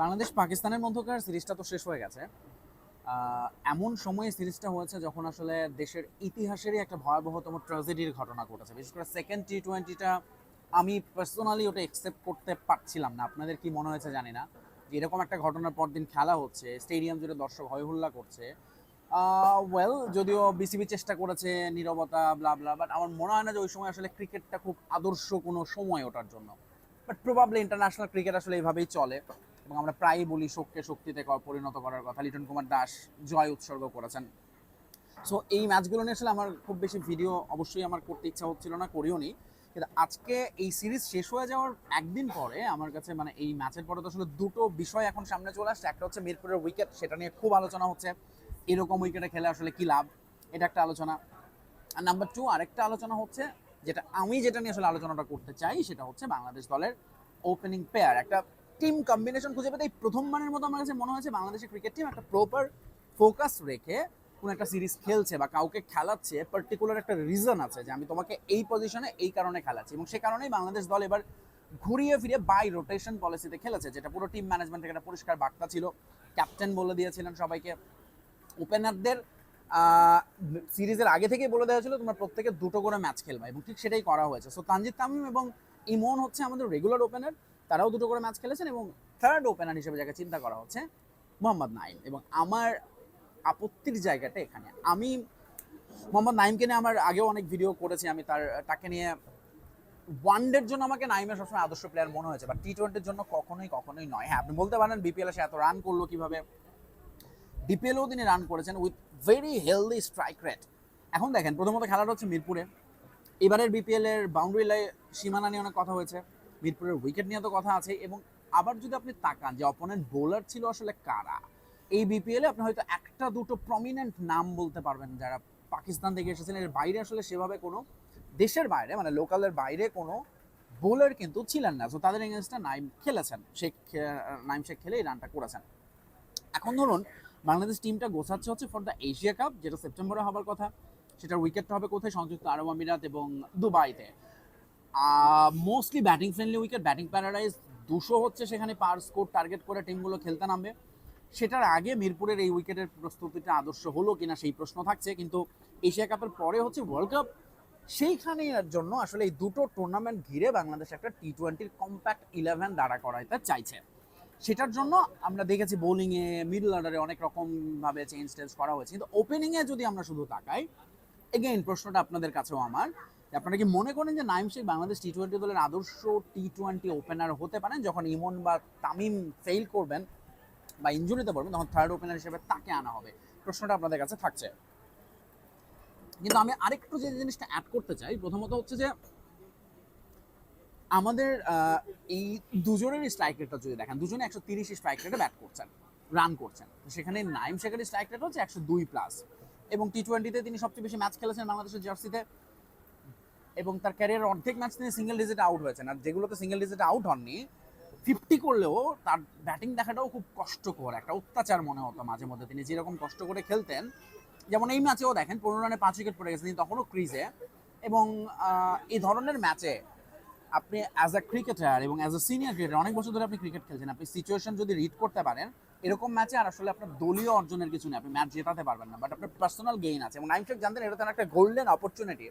বাংলাদেশ পাকিস্তানের মধ্যকার সিরিজটা তো শেষ হয়ে গেছে। এমন সময়ে সিরিজটা হয়েছে যখন আসলে দেশের ইতিহাসেরই একটা ভয়াবহতম ট্র্যাজেডির ঘটনা ঘটেছে। বিশেষ করে সেকেন্ড টি টোয়েন্টিটা আমি পার্সোনালি ওটা একসেপ্ট করতে পারছিলাম না। আপনাদের কি মনে হয়েছে জানি না। যে এরকম একটা ঘটনার পর দিন খেলা হচ্ছে স্টেডিয়াম জুড়ে দর্শক হইহুল্লা করছে। ওয়েল যদিও বিসিবি চেষ্টা করেছে নীরবতা ব্লা ব্লা বাট আমার মনে হয় না যে ওই সময় আসলে ক্রিকেটটা খুব আদর্শ কোনো সময় ওটার জন্য। বাট প্রবাবলি ইন্টারন্যাশনাল ক্রিকেট আসলে এইভাবেই চলে। এবং আমরা প্রায়ই বলি শোককে শক্তিতে পরিণত করার কথা। লিটন কুমার দাস জয় উৎসর্গ করেছেন। সো এই ম্যাচগুলো নিয়ে আসলে আমার খুব বেশি ভিডিও অবশ্যই আমার করতে ইচ্ছা হচ্ছিল না, করিও নি। কিন্তু আজকে এই সিরিজ শেষ হয়ে যাওয়ার একদিন পরে আমার কাছে মানে এই ম্যাচের পরে তো আসলে দুটো বিষয় এখন সামনে চলে আসছে। একটা হচ্ছে মিরপুরের উইকেট সেটা নিয়ে খুব আলোচনা হচ্ছে। এরকম উইকেটে খেলে আসলে কি লাভ? এটা একটা আলোচনা। আর নাম্বার টু আরেকটা আলোচনা হচ্ছে, যেটা আমি যেটা নিয়ে আসলে আলোচনাটা করতে চাই, সেটা হচ্ছে বাংলাদেশ দলের ওপেনিং পেয়ার একটা টিম কম্বিনেশন খুঁজে পেতে এই প্রথমবারের মতো আমার কাছে মনে হয়েছে বাংলাদেশের ক্রিকেট টিম একটা প্রপার ফোকাস রেখে কোন একটা সিরিজ খেলছে বা কাউকে খেলাচ্ছে পার্টিকুলার একটা রিজন আছে যে আমি তোমাকে এই পজিশনে এই কারণে খেলাচ্ছি এবং সে কারণেই বাংলাদেশ দল এবার ঘুরিয়ে ফিরে বাই রোটেশন পলিসিতে খেলেছে, যেটা পুরো টিম ম্যানেজমেন্ট থেকে একটা পরিষ্কার বার্তা ছিল। ক্যাপ্টেন বলে দিয়েছিলেন সবাইকে। ওপেনারদের সিরিজের আগে থেকেই বলে দেওয়া ছিল, তোমরা প্রত্যেকে দুটো করে ম্যাচ খেলবে এবং ঠিক সেটাই করা হয়েছে। সো তানজিদ তামিম এবং ইমন হচ্ছে আমাদের রেগুলার ওপেনার তারাও দুটো করে ম্যাচ খেলেছেন এবং থার্ড ওপেনার হিসেবে যাকে চিন্তা করা হচ্ছে, মোহাম্মদ নাইম এবং আমার আপত্তির জায়গাটা এখানে। আমি মোহাম্মদ নাইমকে নিয়ে আমার আগেও অনেক ভিডিও করেছি, আমি তার, তাকে নিয়ে ওয়ানডের জন্য আমাকে নাইমের সবসময় আদর্শ প্লেয়ার মনে হয়েছে বা টি টোয়েন্টির জন্য কখনোই কখনোই নয়। হ্যাঁ আপনি বলতে পারেন বিপিএল সে এত রান করল কীভাবে? ডিপিএলও তিনি রান করেছেন with very healthy strike rate এখন দেখেন, প্রথমত খেলাটা হচ্ছে মিরপুরে। এবারের বিপিএল এর বাউন্ডারি লাই সীমানা নিয়ে অনেক কথা হয়েছে। মিরপুরের উইকেট নিয়ে তো কথা আছে এবং আবার যদি আপনি তাকান যে অপোনেন্ট বোলার ছিল আসলে কারা? এই বিপিএলে আপনি হয়তো একটা দুটো প্রমিনেন্ট নাম বলতে পারবেন যারা পাকিস্তান থেকে এসেছেন। এর বাইরে আসলে সেভাবে কোনো দেশের বাইরে মানে লোকালের বাইরে কোনো বোলার কিন্তু ছিলেন না। তো তাদের এগেনস্টে নাইম খেলেছেন। শেখ নাইম শেখ খেলে এই রানটা করেছেন। এখন ধরুন, বাংলাদেশ টিমটা গোছাচ্ছে হচ্ছে ফর দ্য এশিয়া কাপ যেটা সেপ্টেম্বরে হবার কথা। সেটার উইকেটটা হবে কোথায়? সংযুক্ত আরব আমিরাত এবং দুবাইতে। Mostly batting friendly wicket batting paradise দুশো হচ্ছে সেখানে পার স্কোর টার্গেট করে টিমগুলো খেলতে নামবে। সেটার আগে মিরপুরের এই উইকেটের প্রস্তুতিটা আদর্শ হলো কিনা সেই প্রশ্ন থাকছে, কিন্তু এশিয়া কাপের পরে হচ্ছে ওয়ার্ল্ড কাপ সেইখানে জন্য আসলে এই দুটো টুর্নামেন্ট ঘিরে বাংলাদেশ একটা টি টোয়েন্টির কম্প্যাক্ট ইলেভেন দাঁড়া করাইতে চাইছে। সেটার জন্য আমরা দেখেছি বোলিংয়ে মিডল অর্ডারে অনেক রকমভাবে চেঞ্জ টেঞ্জ করা হয়েছে। কিন্তু ওপেনিংয়ে যদি আমরা শুধু তাকাই এগেইন প্রশ্নটা আপনাদের কাছেও আমার আপনারা কি মনে করেন যে নাইম শেখ বাংলাদেশ টি টোয়েন্টি দলের আদর্শ টি টোয়েন্টি ওপেনার হতে পারেন? যখন ইমন বা তামিম ফেল করবেন বা ইঞ্জুরিতে পড়বেন, তখন থার্ড ওপেনার হিসেবে তাকে আনা হবে। প্রশ্নটা আপনাদের কাছে থাকছে। কিন্তু আমি আরেকটু যে জিনিসটা অ্যাড করতে চাই, প্রথমত হচ্ছে যে আমাদের এই দুজনের স্ট্রাইক রেটটা যদি দেখেন, দুজনে একশো তিরিশ স্ট্রাইক রেটে ব্যাট করছেন রান করছেন। সেখানে নাইম শেখের স্ট্রাইক রেট হচ্ছে একশো দুই প্লাস এবং টি টোয়েন্টিতে তিনি সবচেয়ে বেশি ম্যাচ খেলেছেন বাংলাদেশের জার্সিতে এবং তার ক্যারিয়ার অর্ধেক ম্যাচ তিনি সিঙ্গেল ডিজিটে আউট হয়েছেন। আর যেগুলোতে সিঙ্গেল ডিজিটে আউট হননি ফিফটি করলেও তার ব্যাটিং দেখাটাও খুব কষ্টকর, একটা অত্যাচার মনে হতো মাঝে মধ্যে। তিনি যেরকম কষ্ট করে খেলতেন, যেমন এই ম্যাচেও দেখেন, পনেরো রানে পাঁচ উইকেট পড়ে গেছেন তিনি তখনও ক্রিজে এবং এই ধরনের ম্যাচে আপনি অ্যাজ আ ক্রিকেটার এবং অ্যাজ আ সিনিয়র ক্রিকেটার অনেক বছর ধরে আপনি ক্রিকেট খেলছেন, আপনি সিচুয়েশন যদি রিড করতে পারেন, এরকম ম্যাচে আর আসলে আপনার দলীয় অর্জনের কিছু নেই, আপনি ম্যাচ জেতাতে পারবেন না। বাট আপনার পার্সোনাল গেইন আছে। এবং নাইম শেখ জানতেন, এটা তার একটা গোল্ডেন অপরচুনিটি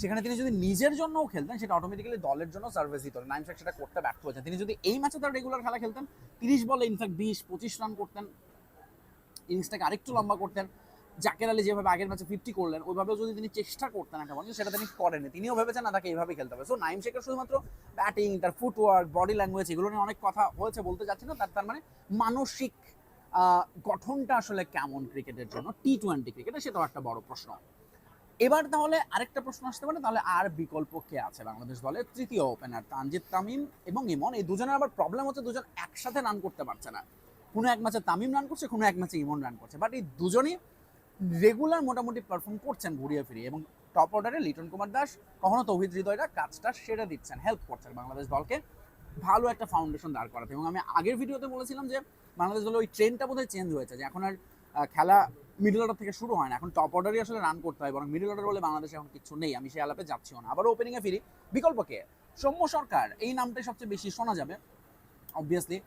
সেখানে তিনি যদি নিজের জন্যও খেলতেন, সেটা অটোমেটিক্যালি দলের জন্য সার্ভিস দিত। নাইম শেখ সেটা করতে ব্যর্থ হয়েছেন। তিনি যদি এই ম্যাচে তার রেগুলার খেলা খেলতেন, তিরিশ বলে ইনফ্যাক্ট বিশ, পঁচিশ রান করতেন ইনিংসটাকে আরেকটু লম্বা করতেন, জাকের আলী যেভাবে আগের ম্যাচে ফিফটি করলেন ওইভাবে যদি তিনি চেষ্টা করতেন একটা বলে সেটা তিনি করেনি তিনিও ভেবেছেন, না, তাকে এইভাবে খেলতে হবে। সো নাইম শেখের শুধুমাত্র ব্যাটিং তার ফুটওয়ার্ক বডি ল্যাঙ্গুয়েজ এগুলো নিয়ে অনেক কথা হয়েছে, বলতে চাচ্ছি না, তার তার মানে মানসিক গঠনটা আসলে কেমন ক্রিকেটের জন্য? টি টোয়েন্টি ক্রিকেটে সেটাও একটা বড় প্রশ্ন। এবার তাহলে আরেকটা প্রশ্ন আসতে পারে, তাহলে আর বিকল্প কে আছে বাংলাদেশ দলের তৃতীয় ওপেনার তানজিদ তামিম এবং ইমন। এই দুজনের আবার প্রবলেম হচ্ছে দুজন একসাথে রান করতে পারছে না। কোনো এক ম্যাচে তামিম রান করছে, কোনো এক ম্যাচে ইমন রান করছে। বাট এই দুজনই রেগুলার মোটামুটি পারফর্ম করছেন ঘুরিয়ে ফিরিয়ে এবং টপ অর্ডারে লিটন কুমার দাস, কখনো তৌহিদ হৃদয়রা কাজটা সেরে দিচ্ছেন হেল্প করছেন বাংলাদেশ দলকে। ভালো একটা ফাউন্ডেশন দাঁড় করাতে। এবং আমি আগের ভিডিওতে বলেছিলাম যে বাংলাদেশ দলের ওই ট্রেনটা বোধহয় চেঞ্জ হয়েছে, যে এখন আর খেলা মিডল অর্ডার থেকে শুরু হয় না। এখন টপ অর্ডারই আসলে রান করতে হয়, বরং মিডল অর্ডার বলে বাংলাদেশে এখন কিছু নেই। আমি সেই আলাপে যাচ্ছিও না। আবার ওপেনিংয়ে ফিরি। বিকল্প কে? সৌম্য সরকার। এই নামটাই সবচেয়ে বেশি শোনা যাবে অবভিয়াসলি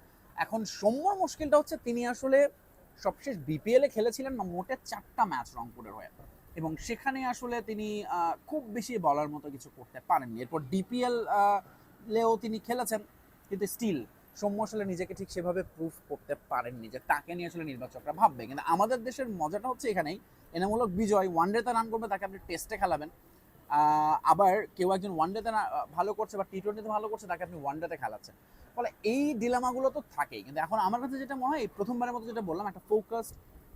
এখন সৌম্যর মুশকিলটা হচ্ছে, তিনি আসলে সবশেষ বিপিএল খেলেছিলেন মোটে চারটা ম্যাচ রংপুরের হয়ে। এবং সেখানে আসলে তিনি খুব বেশি বলার মতো কিছু করতে পারেননি। এরপর ডিপিএল লেও তিনি খেলেছেন, কিন্তু স্টিল সৌম্য আসলে নিজেকে ঠিক সেভাবে প্রুফ করতে পারেননি যে তাকে নিয়ে আসলে নির্বাচকরা ভাববে। কিন্তু আমাদের দেশের মজাটা হচ্ছে এখানেই। এনামূলক বিজয় ওয়ান ডেতে রান করবে, তাকে আপনি টেস্টে খেলাবেন। আবার কেউ একজন ওয়ান ডেতে ভালো করছে বা টি টোয়েন্টিতে ভালো করছে, তাকে আপনি ওয়ান ডেতে খেলাচ্ছেন। ফলে এই ডিলামাগুলো তো থাকেই। কিন্তু এখন আমার কাছে যেটা মনে হয়, এই প্রথমবারের মতো যেটা বললাম, একটা ফোকাস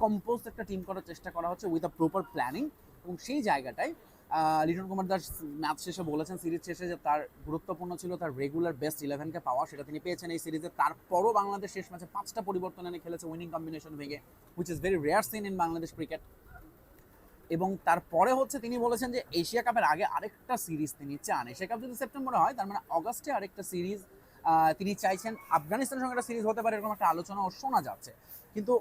কম্পোজ একটা টিম করার চেষ্টা করা হচ্ছে উইথ আ প্রপার প্ল্যানিং এবং সেই জায়গাটায় লিটন কুমার দাস ম্যাচ শেষে বলেছেন, সিরিজ শেষে যে তার গুরুত্বপূর্ণ ছিল তার রেগুলার বেস্ট ইলেভেনকে পাওয়া, সেটা তিনি পেয়েছেন এই সিরিজে। তারপরও বাংলাদেশ শেষ ম্যাচে পাঁচটা পরিবর্তন এনে খেলেছে উইনিং কম্বিনেশন ভেঙে which is very rare scene in Bangladesh cricket এবং তারপরে হচ্ছে তিনি বলেছেন যে এশিয়া কাপের আগে আরেকটা সিরিজ তিনি চান। এশিয়া কাপ যদি সেপ্টেম্বরে হয়, তার মানে অগস্টে আরেকটা সিরিজ তিনি চাইছেন আফগানিস্তানের সঙ্গে একটা সিরিজ হতে পারে, এরকম একটা আলোচনাও শোনা যাচ্ছে। কিন্তু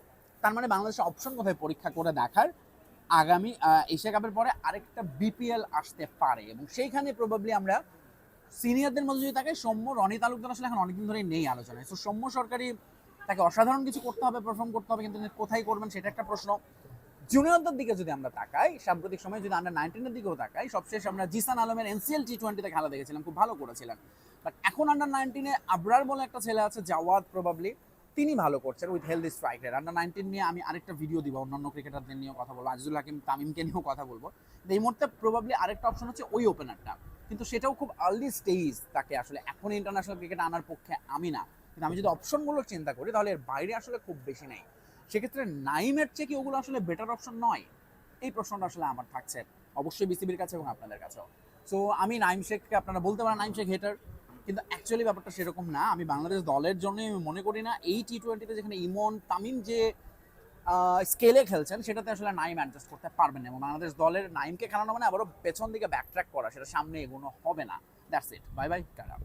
তার মানে বাংলাদেশের অপশন কোথায় পরীক্ষা করে দেখার? আগামী এশিয়া কাপের পরে আরেকটা বিপিএল আসতে পারে এবং সেইখানে প্রবাবলি আমরা সিনিয়রদের মধ্যে যদি তাকে সৌম্য, রনি তালুকদার আসলে এখন অনেকদিন ধরেই নেই আলোচনায়। তো সৌম্য সরকারি তাকে অসাধারণ কিছু করতে হবে পারফর্ম করতে হবে, কিন্তু কোথায় করবেন সেটা একটা প্রশ্ন। জুনিয়রদের দিকে যদি আমরা তাকাই, সাম্প্রতিক সময়ে যদি আন্ডার নাইনটিনের দিকেও তাকাই, সবশেষ আমরা জিসান আলমের এনসিএল টি টোয়েন্টিতে খেলা দেখেছিলাম, খুব ভালো করেছিলেন। বাট এখন আন্ডার নাইনটিনে আবরার বলে একটা ছেলে আছে, জাওয়াদ প্রবাবলি তিনি ভালো করছেন with healthy strike rate under nineteen নিয়ে আমি আরেকটা ভিডিও দিব, অন্যান্য ক্রিকেটারদের নিয়েও কথা বলব, আজিজুল হাকিম, তামিমকে নিয়েও কথা বলব। এই মুহূর্তে প্রবাবলি আরেকটা অপশন হচ্ছে ওই ওপেনারটা কিন্তু সেটাও খুব আর্লি স্টেজ তাকে আসলে এখন ইন্টারন্যাশনাল ক্রিকেট আনার পক্ষে আমি না। কিন্তু আমি যদি অপশনগুলো চিন্তা করি, তাহলে এর বাইরে আসলে খুব বেশি নেই। সেক্ষেত্রে নাইমের চেয়ে কি ওগুলো আসলে বেটার অপশন নয়? এই প্রশ্নটা আসলে আমার থাকছে। অবশ্যই বিসিবির কাছে এবং আপনাদের কাছেও। সো আমি নাইম শেখকে, আপনারা বলতে পারেন নাইম শেখ হেটার কিন্তু অ্যাকচুয়ালি ব্যাপারটা সেরকম না। আমি বাংলাদেশ দলের জন্য আমি মনে করি না। এই টি টোয়েন্টিতে যেখানে ইমন, তামিম যে স্কেলে খেলছেন, সেটাতে আসলে নাইম অ্যাডজাস্ট করতে পারবেন না। এবং বাংলাদেশ দলের নাইমকে খেলানো মানে আবারও পেছন দিকে ব্যাকট্র্যাক করা, সেটা সামনে এগোনো হবে না। That's it bye bye tata.